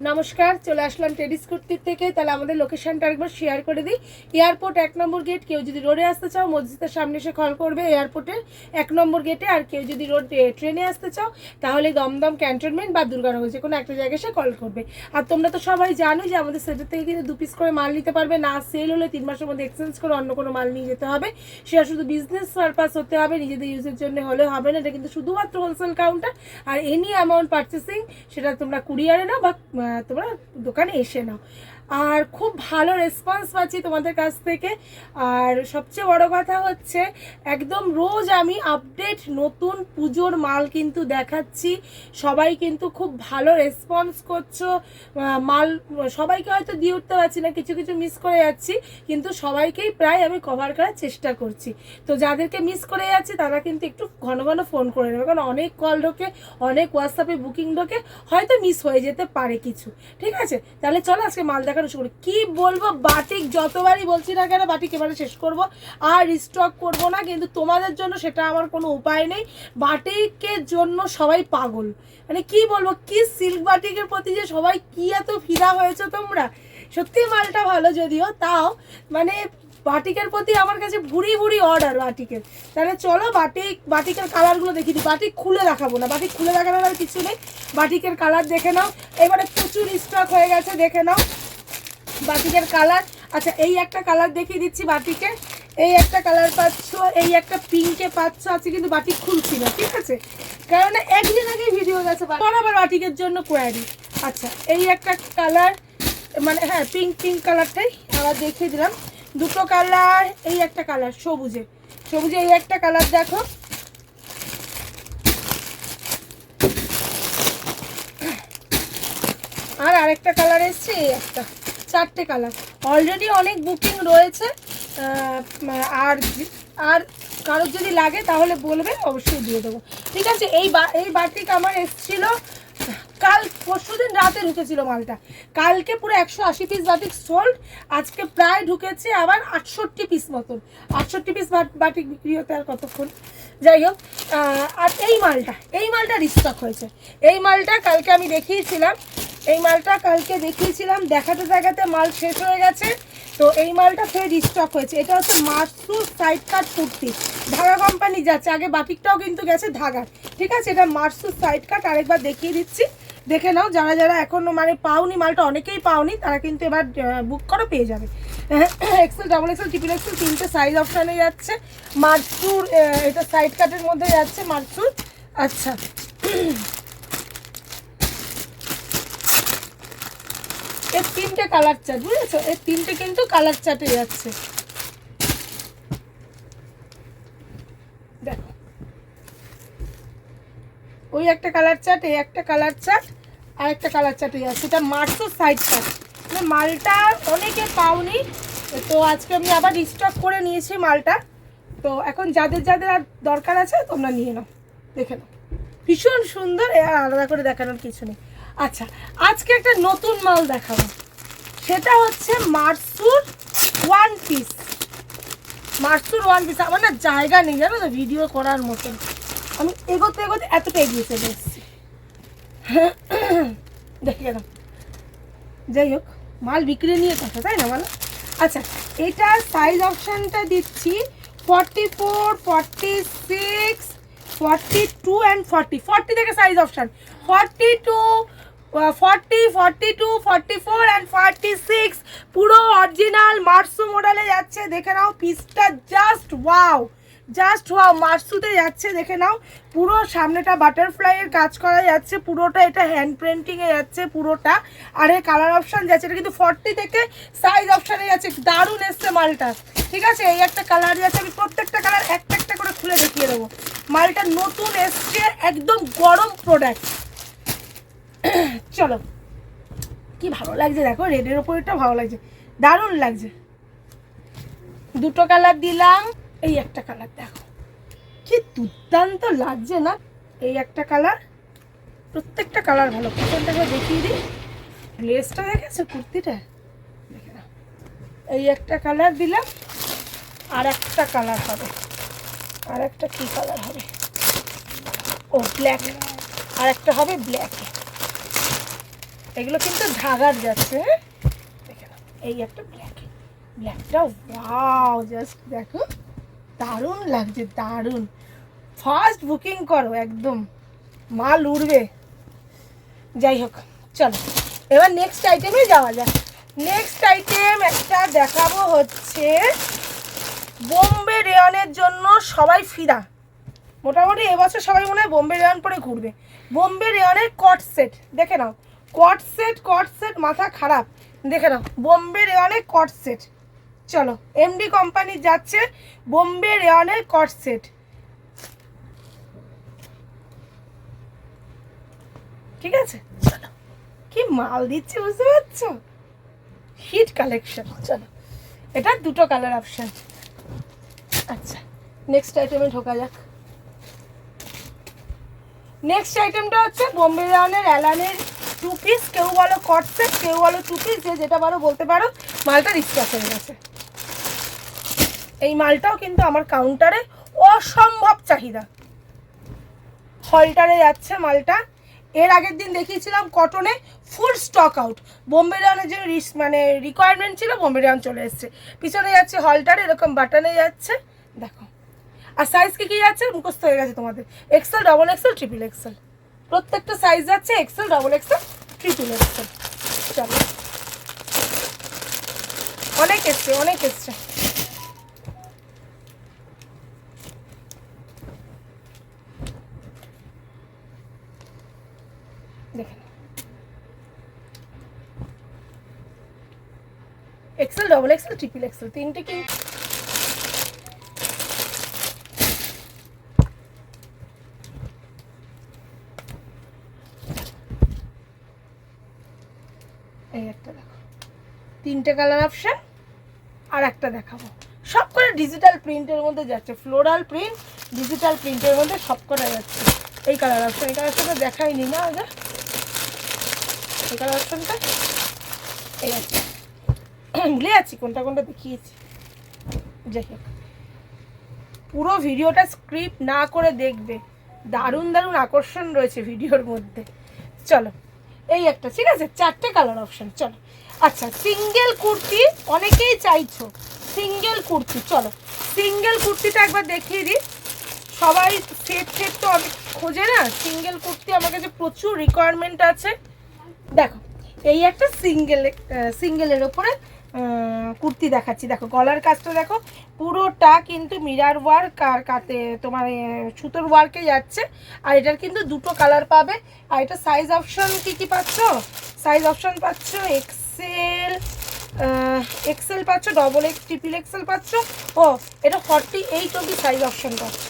নমস্কার, চলে আসলাম টেডিস কুর্তির থেকে। তাহলে আমাদের লোকেশনটা একবার শেয়ার করে দিই। এয়ারপোর্ট এক নম্বর গেট কেউ যদি রোডে আসতে চাও, মসজিদের সামনে এসে কল করবে এয়ারপোর্টের এক নম্বর গেটে আর কেউ যদি রোড ট্রেনে আসতে চাও, তাহলে দমদম ক্যান্টনমেন্ট বা দুর্গানগর যে কোনো একটা জায়গায় এসে কল করবে। আর তোমরা তো সবাই জানো যে আমাদের সেটের থেকে কিন্তু দু পিস করে মাল নিতে পারবে। না সেল হলে তিন মাসের মধ্যে এক্সচেঞ্জ করে অন্য কোনো মাল নিয়ে যেতে হবে। সেটা শুধু বিজনেস পারপাস হতে হবে, নিজেদের ইউজের জন্য হলে হবে না। এটা কিন্তু শুধুমাত্র হোলসেল কাউন্টার আর এনি অ্যামাউন্ট পারচেসিং সেটা তোমরা কুরিয়ারে নাও বা তোমরা দোকানে এসে নাও। আর খুব ভালো রেসপন্স পাচ্ছি তোমাদের কাছ থেকে। আর সবচেয়ে বড় কথা হচ্ছে, একদম রোজ আমি আপডেট নতুন পুজোর মাল কিন্তু দেখাচ্ছি। সবাই কিন্তু খুব ভালো রেসপন্স করছ। মাল, সবাইকে হয়তো দিয়ে উঠতে পারছি না, কিছু কিছু মিস করে যাচ্ছি, কিন্তু সবাইকেই প্রায় আমি কভার করার চেষ্টা করছি। তো যাদেরকে মিস করে যাচ্ছি, তারা কিন্তু একটু ঘন ঘন ফোন করে নেবে, কারণ অনেক কল ঢোকে, অনেক হোয়াটসঅ্যাপে বুকিং ঢোকে, হয়তো মিস হয়ে যেতে পারে কিছু। ঠিক আছে? তাহলে চলো আজকে মাল দেখানো শুরু করি। কি বলব? বাটিক যতবারই বলছি না কেন বাটিক এবারে শেষ করব। আর স্টক করব না, কিন্তু তোমাদের জন্য সেটা আমার কোনো উপায় নেই। বাটিকের জন্য সবাই পাগল। মানে কি বলব? কি সিল্ক বাটিকের প্রতি যে সবাই কি এত ফিরা হয়েছে তোমরা? সত্যি মালটা ভালো যদিও, তাও মানে বাটিকের প্রতি আমার কাছে ভুড়ি ভুড়ি অর্ডার বাটিকের। তাহলে চলো বাটিক, বাটিকের কালারগুলো দেখি দিই। বাটিক খুলে দেখাবো না। বাটিক খুলে দেখানোর আর কিছু নেই। বাটিকের কালার দেখে নাও। এবারে প্রচুর স্টক হয়ে গেছে, দেখে নাও। বাটিকের কালার আচ্ছা এই একটা কালার দেখিয়ে দিচ্ছি বাটিকে। এই একটা কালার পাচ্ছ, এই একটা পিঙ্কে পাচ্ছ। আছে কিন্তু বাটিক খুলছি না, ঠিক আছে? কারণ একদিন আগে ভিডিও গেছে। বরাবর বাটিকের জন্য কোয়ারি আচ্ছা এই একটা কালার মানে হ্যাঁ পিঙ্ক পিঙ্ক কালারটাই আবার দেখিয়ে দিলাম। দুটো কালার, এই একটা কালার, সবুজে। সবুজে এই একটা কালার দেখো। আর আরেকটা কালার এসছে, এই একটা। চারটে কালার। অলরেডি অনেক বুকিং রয়েছে। আর আর কারোর যদি লাগে তাহলে বলবে, অবশ্যই দিয়ে দেবো। ঠিক আছে, এই বা- এই বাটিক আমার এসছিল কাল পরশু দিন রাতে ঢুকেছিল মালটা। কালকে পুরো একশো আশি পিস বাটিক সোল্ড আজকে প্রায় ঢুকেছে আবার আটষট্টি পিস মতন। আটষট্টি পিস বাটিক বিক্রি হতে আর কতক্ষণ? যাই হোক আর এই মালটা এই মালটা রিস্টক হয়েছে। এই মালটা কালকে আমি দেখিয়েছিলাম, এই মালটা কালকে দেখিয়েছিলাম, দেখাতে দেখাতে মাল শেষ হয়ে গেছে। তো এই মালটা ফের রিস্টক হয়েছে। এটা হচ্ছে মার্সুর সাইড কাট কুর্তি। ধাগা কোম্পানি যাচ্ছে। আগে বাটিকটাও কিন্তু গেছে ধাগার ঠিক আছে এটা মার্সুর সাইড কাট আরেকবার দেখিয়ে দিচ্ছি। দেখে নাও যারা যারা এখনও মানে পাওনি মালটা অনেকেই পাওনি তারা কিন্তু এবার বুক করো পেয়ে যাবে। XL double XL triple XL তিনটে সাইজ অপশানে যাচ্ছে। মার্সুর আহ, এটা সাইড কাটের মধ্যে যাচ্ছে মার্সুর আচ্ছা। এর তিনটে কালার চার্ট বুঝেছ? এর তিনটে কিন্তু কালার চার্টে যাচ্ছে। দেখো। ওই একটা কালার চার্ট এই একটা কালার চার্ট আর একটা কালার চার্টে যাচ্ছে। এটা মার্চও সাইড চার্ট মানে মালটা অনেকে পাওনি। তো আজকে আমি আবার রিস্টক করে নিয়েছি মালটা। তো এখন যাদের যাদের আর দরকার আছে, তোমরা নিয়ে নাও। দেখে নাও। ভীষণ সুন্দর আলাদা করে দেখানোর কিছু নেই। আচ্ছা আজকে একটা নতুন মাল দেখাবো। সেটা হচ্ছে মার্সুর ওয়ান পিস মার্সুর ওয়ান পিস আমার না জায়গা নেই, জানো তো ভিডিও করার মতন। আমি এগোতে এগোতে এতটা এগিয়ে চলে এসেছি। দেখে গেলাম যাই হোক, মাল বিক্রি নিয়ে কথা, তাই না, মাল? আচ্ছা এটার সাইজ অপশানটা দিচ্ছি forty four forty six forty two and forty forty থেকে size option forty two forty forty two forty four and forty six পুরো অরিজিনাল মার্সু মডেলে যাচ্ছে। দেখে নাও পিসটা জাস্ট ওয়াও জাস্ট ওয়াও মার্সুতে যাচ্ছে, দেখে নাও। পুরো সামনেটা বাটারফ্লাইয়ের কাজ করা যাচ্ছে, পুরোটা এটা হ্যান্ড প্রিন্টিংয়ে যাচ্ছে, পুরোটা। আর এর কালার অপশান যাচ্ছে, এটা কিন্তু ফর্টি থেকে সাইজ অপশানে যাচ্ছে, দারুণ এসছে মালটা। ঠিক আছে? এই একটা কালার যাচ্ছে, আমি প্রত্যেকটা কালার একটা একটা করে খুলে দেখিয়ে দেবো। মালটা নতুন এসছে, একদম গরম প্রোডাক্ট চলো। কি ভালো লাগছে, দেখো রেডের ওপরটা ভালো লাগছে। দারুণ লাগছে। দুটো কালার দিলাম। এই একটা কালার দেখো। কি দুর্দান্ত লাগছে না? এই একটা কালার প্রত্যেকটা কালার ভালো। প্রত্যেকটাকে দেখিয়ে দিই। লেসটা দেখেছ কুর্তিটা? দেখে নাও। এই একটা কালার দিলাম, আর একটা কালার হবে। আর একটা কী কালার হবে? ও ব্ল্যাক আর একটা হবে ব্ল্যাক এগুলো কিন্তু ঢাকার যাচ্ছে হ্যাঁ? দেখে না এই একটা ব্ল্যাক ব্ল্যাকটা ওয়াও জাস্ট দেখো। দারুণ লাগছে, দারুণ। ফার্স্ট বুকিং করো, একদম। মাল উড়বে। যাই হোক, চলো। এবার নেক্সট আইটেমে যাওয়া যাক। নেক্সট আইটেম একটা দেখাবো হচ্ছে বোম্বে রেয়নের জন্য সবাই ফিদা। মোটামুটি এবছর সবাই মনে হয় বোম্বে রেয়ন পরে ঘুরবে। বোম্বে রেয়নের কট সেট দেখে নাও। কট সেট কট সেট মাথা খারাপ। দেখে নাও, বোম্বে রেয়নের কট সেট চলো এমডি কোম্পানি যাচ্ছে বোম্বে রেয়নের কট সেট ঠিক আছে? চলো। কি মাল দিচ্ছে বুঝতে পারছ? হিট কালেকশন চলো। এটা দুটো কালার অপশন আচ্ছা নেক্সট আইটেমে ঢোকা যাক। নেক্সট আইটেমটা হচ্ছে বোম্বে রানের অ্যালানের টু পিস কেউ বলো কট সেট কেউ বলো টু পিস যে যেটা পারো বলতে পারো। মালটা রিস্টার্ট হয়ে গেছে। এই মালটাও কিন্তু আমার কাউন্টারে অসম্ভব চাহিদা। হলটারে যাচ্ছে মালটা। এর আগের দিন দেখিয়েছিলাম কটনে ফুল স্টক আউট বোম্বে রানের যে মানে রিকোয়ারমেন্ট ছিল বোম্বে রান চলে এসছে। পিছনে যাচ্ছে হলটারে এরকম বাটনে যাচ্ছে। দেখো। আর সাইজ কি কি যাচ্ছে? মুখস্থ হয়ে গেছে তোমাদের। XL double XL triple XL প্রত্যেকটা সাইজ যাচ্ছে XL double XL triple XL চলো। অনেক এসছে অনেক এসছে দেখে নাও। XL double XL triple XL তিনটে কি? একটা দেখো। তিনটে কালার অপশন আর একটা দেখাবো। সব করে ডিজিটাল প্রিন্টের মধ্যে যাচ্ছে। ফ্লোরাল প্রিন্ট ডিজিটাল প্রিন্টের মধ্যে সব করে যাচ্ছে। এই কালার অপশন এই কালার অপশনটা দেখাইনি না আগে। এই কালার অপশনটা এই আছে ভুলে যাচ্ছি কোনটা কোনটা দেখিয়েছি। যাই হোক। পুরো ভিডিওটা স্ক্রিপ্ট না করে দেখবে। দারুণ দারুণ আকর্ষণ রয়েছে ভিডিওর মধ্যে। চলো, এই একটা, ঠিক আছে? চারটে কালার অপশন চলো। আচ্ছা সিঙ্গেল কুর্তি অনেকেই চাইছো। সিঙ্গেল কুর্তি, চলো। সিঙ্গেল কুর্তিটা একবার দেখিয়ে দিই। সবাই সেট সেট তো অনেক খোঁজে না। সিঙ্গেল কুর্তি আমার কাছে প্রচুর রিকোয়ারমেন্ট আছে। দেখো, এই একটা সিঙ্গেল সিঙ্গেলের ওপরে কুর্তি দেখাচ্ছি। দেখো, গলার কাজটা দেখো, পুরোটা কিন্তু মিরার ওয়ার্ক আর কাতে তোমার সুতোর ওয়ার্কে যাচ্ছে। আর এটার কিন্তু দুটো কালার পাবে। আর এটা সাইজ অপশন কি কি পাচ্ছ? সাইজ অপশন পাচ্ছ এক্সেল এক্সেল পাচ্ছ ডবল এক্স ট্রিপল এক্সেল পাচ্ছ। ও, এটা ফর্টি এইট অব্দি সাইজ অপশন পাচ্ছ।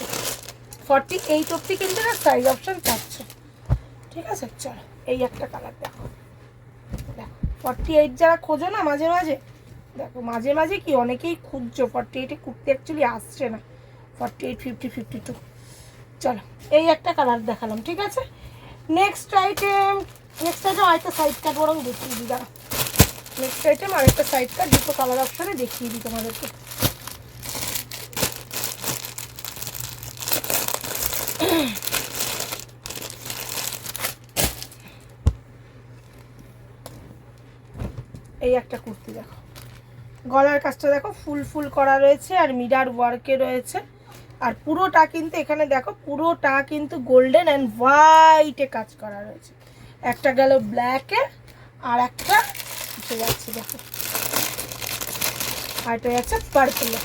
ফর্টি এইট অব্দি কিন্তু না সাইজ অপশন পাচ্ছ। ঠিক আছে? চলো, এই একটা কালার দেখো। দেখো ফর্টি এইট যারা খোঁজো না মাঝে মাঝে দেখো, মাঝে মাঝে কি, অনেকেই খুঁজছো ফর্টি এইটে কুর্তি অ্যাকচুয়ালি আসছে না। Forty eight fifty fifty two চলো, এই একটা কালার দেখালাম, ঠিক আছে? নেক্সট আইটেম নেক্সট আইটেম আরেকটা সাইড কাট বরং দেখিয়ে দিই দাঁড়া নেক্সট আইটেম আরেকটা সাইড কাট দুটো কালার অপশনে দেখিয়ে দিই তোমাদেরকে। এই একটা কুর্তি দেখো। গলার কাজটা দেখো, ফুল ফুল করা রয়েছে আর মিডার ওয়ার্কে রয়েছে। আর পুরোটা কিন্তু এখানে দেখো, পুরোটা কিন্তু গোল্ডেন অ্যান্ড হোয়াইটে কাজ করা রয়েছে। একটা গেল ব্ল্যাকে আর একটা যাচ্ছে দেখো। আর এটা যাচ্ছে পার্পলে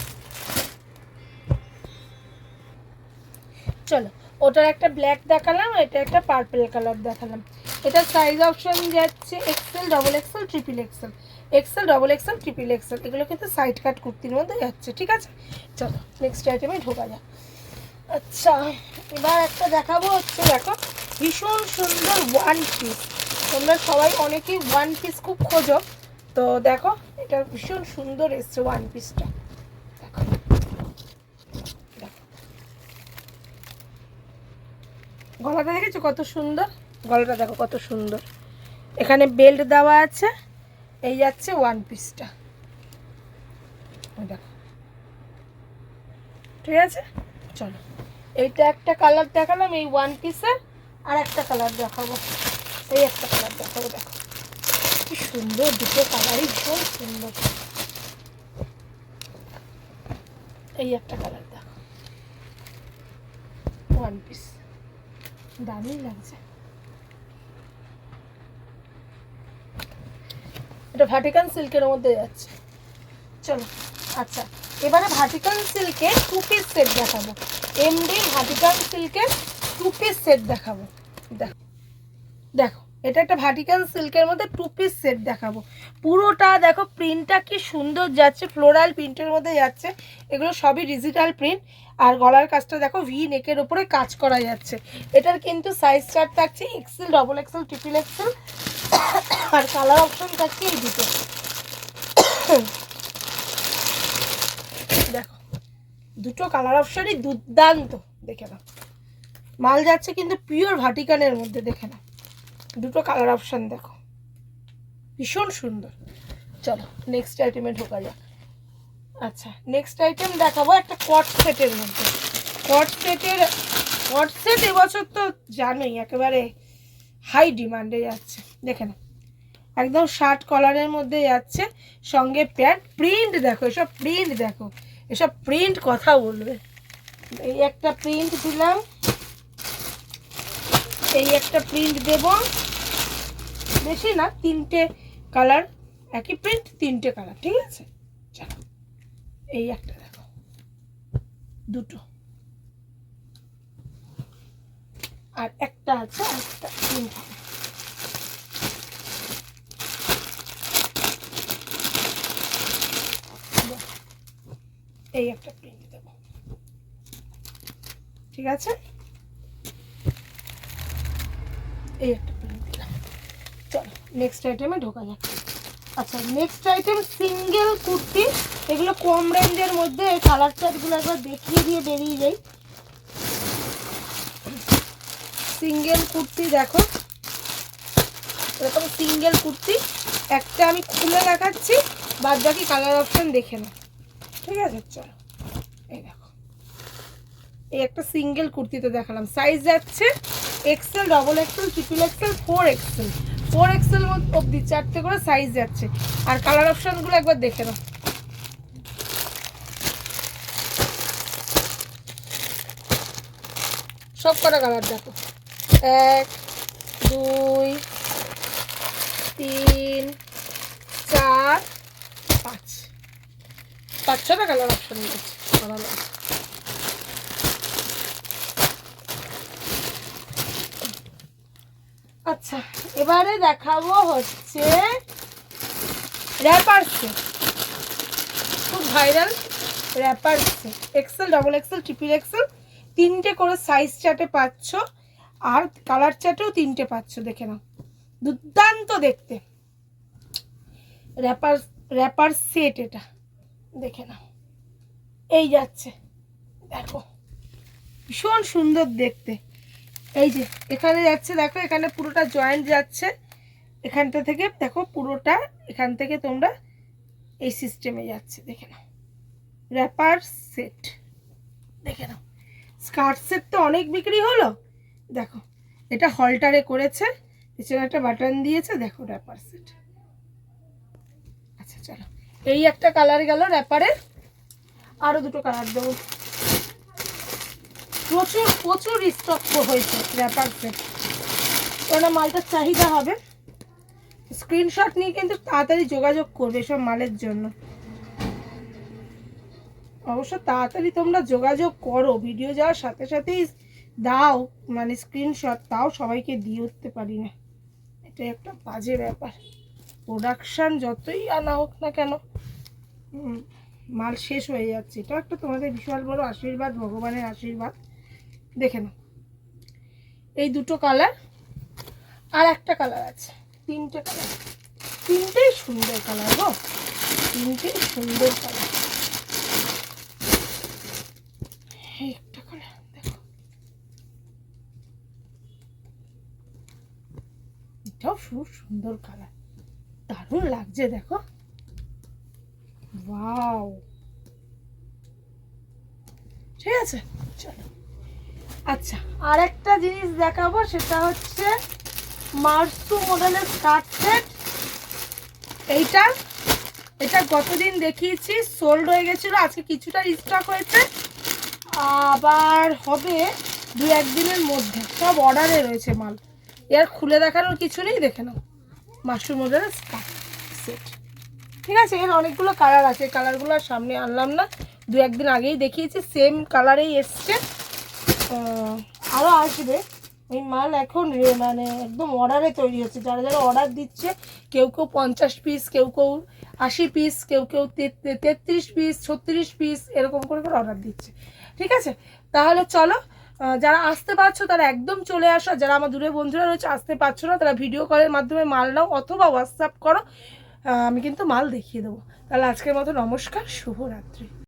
চলো, ওটার একটা ব্ল্যাক দেখালাম এটা একটা পার্পল কালার দেখালাম। এটা সাইজ অপশন যাচ্ছে XL double XL triple XL XL double XL triple XL এগুলো কিন্তু সাইড কাট কুর্তির মধ্যে যাচ্ছে, ঠিক আছে? চলো নেক্সট আইটেমে ঢোকা যাক। আচ্ছা এবার একটা দেখাবো হচ্ছে, দেখো, ভীষণ সুন্দর ওয়ান পিস তোমরা সবাই অনেকেই ওয়ান পিস খুব খোঁজো। তো দেখো, এটা ভীষণ সুন্দর এসছে ওয়ান পিসটা দেখো দেখো। গলাটা দেখেছ কত সুন্দর? গলাটা দেখো কত সুন্দর। এখানে বেল্ট দেওয়া আছে। এই যাচ্ছে ওয়ান পিসটা দেখো। ঠিক আছে? চলো। এইটা একটা কালার দেখালাম, এই ওয়ান পিসের আর একটা কালার দেখাবো। এই একটা কালার দেখাবো, দেখো। কি সুন্দর দুটো কালারই ভীষণ সুন্দর। এই একটা কালার দেখো ওয়ান পিস দারুণ লাগছে। এটা ভাটিকান সিল্কের মধ্যে যাচ্ছে। চলো আচ্ছা এবারে ভাটিকান সিল্কের টু পিস সেট দেখাবো। এমডি ভাটিকান সিল্কের টু পিস সেট দেখাবো। দেখো দেখো, এটা একটা ভাটিকান সিল্কের মধ্যে টু পিস সেট দেখাবো। পুরোটা দেখো প্রিন্টটা কি সুন্দর যাচ্ছে ফ্লোরাল প্রিন্টের মধ্যে যাচ্ছে। এগুলো সবই ডিজিটাল প্রিন্ট আর গলার কাজটা দেখো ভি নেকের ওপরে কাজ করা যাচ্ছে। এটার কিন্তু সাইজ চার্ট থাকছে XL double XL triple XL আর কালার অপশন থাকছে এই দুটো দেখো, দুটো কালার অপশনই দুর্দান্ত, দেখে নাও। মাল যাচ্ছে কিন্তু পিওর ভাটিকানের মধ্যে, দেখে নাও। দুটো কালার অপশন দেখো। ভীষণ সুন্দর। চলো নেক্সট আইটেমে ঢোকা যাক। আচ্ছা নেক্সট আইটেম দেখাবো একটা কট সেটের মধ্যে। কট সেটের কট সেট এবছর তো জানোই, একেবারে হাই ডিমান্ডে যাচ্ছে। দেখে না একদম শার্ট কলারের মধ্যে যাচ্ছে, সঙ্গে প্যান্ট প্রিন্ট দেখো, এসব প্রিন্ট দেখো, এসব প্রিন্ট কথা বলবে। এই একটা প্রিন্ট দিলাম, এই একটা প্রিন্ট দেব। বেশি না, তিনটে কালার একই প্রিন্ট তিনটে কালার ঠিক আছে? এই একটা দেখো, দুটো। আর একটা আছে একটা প্রিন্ট হবে এই একটা প্রিন্ট দেব। ঠিক আছে? এই একটা প্রিন্ট দিলাম। চলো নেক্সট আইটেমে ঢোকা যাক। আচ্ছা নেক্সট আইটেম সিঙ্গেল কুর্তি। এগুলো কম রেঞ্জের মধ্যে কালার চার্টগুলো একবার দেখিয়ে দিয়ে বেরিয়ে যাই। সিঙ্গেল কুর্তি দেখো। এরকম সিঙ্গেল কুর্তি। একটা আমি খুলে দেখাচ্ছি বাদ বাকি কালার অপশন দেখে নাও। ঠিক আছে, চলো। এই দেখো। এই একটা সিঙ্গেল কুর্তিতে দেখালাম। সাইজ যাচ্ছে XL double XL triple XL four XL four XL অবধি চারটে করে সাইজ যাচ্ছে। আর কালার অপশনগুলো একবার দেখে নাও। সব কটা কালার দেখো। এক, দুই, তিন, চার, পাঁচ। কালার অপশন দিয়েছে ভালো লাগছে আচ্ছা এবারে দেখাবো হচ্ছে র্যাপার খুব viral wrapper set XL double XL triple XL তিনটে করে সাইজ চার্টে পাচ্ছ, আর কালার চার্টেও তিনটে পাচ্ছ, দেখে নাও। দুর্দান্ত দেখতে। র্যাপার র্যাপার সেট এটা। দেখে নাও। এই যাচ্ছে। দেখো, ভীষণ সুন্দর দেখতে। এই যে, এখানে যাচ্ছে, দেখো, এখানে পুরোটা জয়েন্ট যাচ্ছে। এখানটা থেকে, দেখো, পুরোটা, এখান থেকে তোমরা এই সিস্টেমে যাচ্ছে। দেখে নাও। র্যাপার সেট দেখে নাও। স্কার্ট সেট তো অনেক বিক্রি হলো। দেখো, এটা হলটারে করেছে। পিছনে একটা বাটন দিয়েছে। দেখো র্যাপার সেট আচ্ছা চলো। এই একটা কালার গেল র্যাপারের আরও দুটো কালার দেবো। প্রচুর প্রচুর স্টক হয়েছে র্যাপার সেট ওটা মালটার চাহিদা হবে। স্ক্রিনশট নিয়ে কিন্তু তাড়াতাড়ি যোগাযোগ করবে এসব মালের জন্য। অবশ্য তাড়াতাড়ি তোমরা যোগাযোগ করো ভিডিও যাওয়ার সাথে সাথেই দাও মানে স্ক্রিনশট তাও সবাইকে দিয়ে উঠতে পারি না। এটা একটা বাজে ব্যাপার। প্রোডাকশান যতই আনা হোক না কেন মাল শেষ হয়ে যাচ্ছে। এটা একটা তোমাদের বিশাল বড় আশীর্বাদ, ভগবানের আশীর্বাদ। দেখে নাও। এই দুটো কালার, আর একটা কালার আছে। তিনটে কালার। তিনটেই সুন্দর কালার গো। তিনটেই সুন্দর কালার। একটা কালার, দেখো। এটাও খুব সুন্দর কালার। দারুণ লাগছে, দেখো। ওয়াও ঠিক আছে, চলো। আচ্ছা আর একটা জিনিস দেখাবো, সেটা হচ্ছে মার্সু মডেলের স্কার্ট সেট। এইটা, এটা গতদিন দেখিয়েছি সোল্ড হয়ে গেছিল, আজকে কিছুটা স্টক হয়েছে। আবার হবে দু একদিনের মধ্যে, সব অর্ডারে রয়েছে মাল। এর খুলে দেখানোর কিছু নেই, দেখে নাও। মাশরুম ওদের সেট ঠিক আছে, এর অনেকগুলো কালার আছে। কালারগুলো আর সামনে আনলাম না। দু একদিন আগেই দেখিয়েছি সেম কালারেই এসছে। আরও আসবে। এই মাল এখন মানে একদম অর্ডারে তৈরি হচ্ছে। যারা যারা অর্ডার দিচ্ছে, কেউ কেউ পঞ্চাশ পিস কেউ কেউ আশি পিস কেউ কেউ তেত্রিশ পিস ছত্রিশ পিস এরকম করে করে অর্ডার দিচ্ছে। ঠিক আছে? তাহলে চলো যারা আসতে পারছ, তারা একদম চলে আসো। যারা আমার দূরে বন্ধুরা রয়েছে, আসতে পারছ না, তারা ভিডিও কলের মাধ্যমে মাল নাও অথবা হোয়াটসঅ্যাপ করো। আমি কিন্তু মাল দেখিয়ে দেবো। তাহলে আজকের মতো নমস্কার শুভরাত্রি।